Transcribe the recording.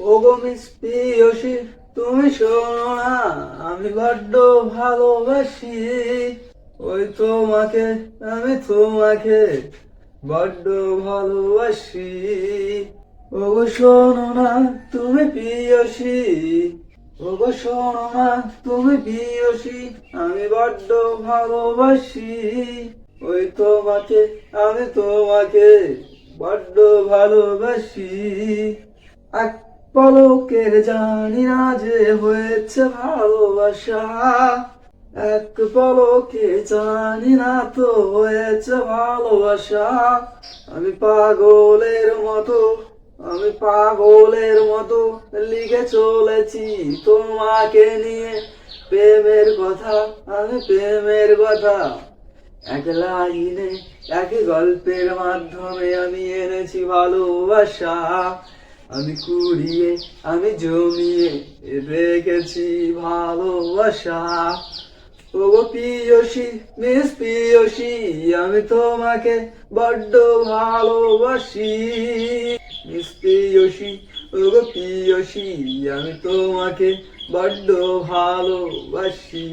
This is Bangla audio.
ও গো মিস পিয়সী, তুমি শোনো না, আমি বড্ড ভালোবাসি। ওই তোমাকে, আমি তোমাকে বড্ড ভালোবাসি। ও গো শোনো না, তুমি পিয়সী। ও গো শোনো না, তুমি পিয়সী, আমি বড্ড ভালোবাসি। ওই তোমাকে, আমি তোমাকে বড্ড ভালোবাসি। এক পলকের জানি না যে হয়েছে ভালোবাসা। এক পলকে জানি না তো হয়েছে ভালোবাসা। আমি পাগলের মতো, আমি পাগলের মতো লিখে চলেছি তোমাকে নিয়ে। প্রেমের কথা, আমি প্রেমের কথা। এক লাইনে, এক গল্পের মাধ্যমে আমি এনেছি ভালোবাসা। আমি কুড়িয়ে, আমি জমিয়ে রেখেছি ভালোবাসা। ও পিয়সী মিস পিয়সী আমি তোমাকে বড্ড ভালোবাসি। মিস পিয়সী ও পিয়সী আমি তোমাকে বড্ড ভালোবাসি।